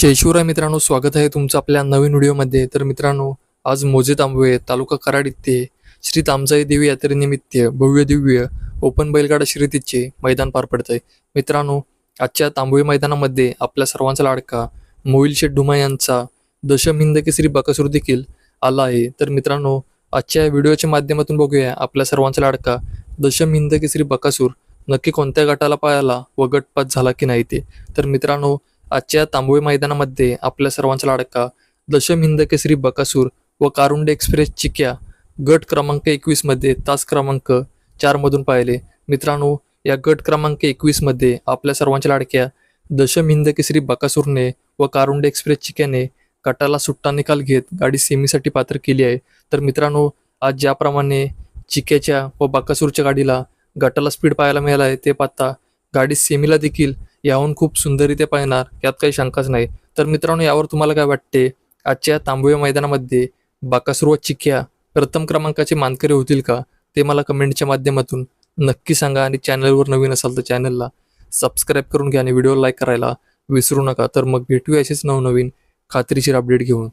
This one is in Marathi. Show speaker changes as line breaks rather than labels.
जय शिवराय मित्रांनो स्वागत आहे तुमचं आपल्या नवीन व्हिडिओमध्ये. तर मित्रांनो आज मोजे तांबवे तालुका कराड इथे श्री तामजाई देवी यात्रेनिमित्त भव्य दिव्य ओपन बैलगाडा शर्यतीचे मैदान पार पडत आहे मित्रांनो आजच्या तांबवे मैदानामध्ये आपल्या सर्वांचा लाडका मोईल शेठ डुमा यांचा दशम हिंद केसरी बकासूर देखील आला आहे. तर मित्रांनो आजच्या व्हिडिओच्या माध्यमातून बघूया आपल्या सर्वांचा लाडका दशम हिंद केसरी बकासूर नक्की कोणत्या गटाला पायाला व गटपात झाला की नाही ते. तर मित्रांनो आजच्या तांबोळी मैदानामध्ये आपल्या सर्वांचा लाडका दशम हिंद केसरी बकासूर व कारुंडे एक्सप्रेस चिक्या गट क्रमांक एकवीसमध्ये तास क्रमांक चारमधून पाहिले. मित्रांनो या गट क्रमांक एकवीसमध्ये आपल्या सर्वांच्या लाडक्या दशम हिंद केसरी बकासूरने व कारुंडे एक्सप्रेस चिक्याने गटाला सुट्टा निकाल घेत गाडी सेमीसाठी पात्र केली आहे. तर मित्रांनो आज ज्याप्रमाणे चिक्याच्या व बकासूरच्या गाडीला गटाला स्पीड पाहायला मिळाला आहे ते पाहता गाडी सेमीला देखील याहून खूप सुंदररित्या पाहणार यात काही शंकाच नाही. तर मित्रांनो यावर तुम्हाला काय वाटते? आजच्या तांबवे मैदानामध्ये बाकासूर व चिक्या प्रथम क्रमांकाचे मानकरी होतील का? ते मला कमेंटच्या माध्यमातून नक्की सांगा आणि चॅनलवर नवीन असाल तर चॅनलला सबस्क्राईब करून घ्या आणि व्हिडिओ लाईक करायला विसरू नका. तर मग भेटूया असेच नवनवीन खात्रीशीर अपडेट घेऊन.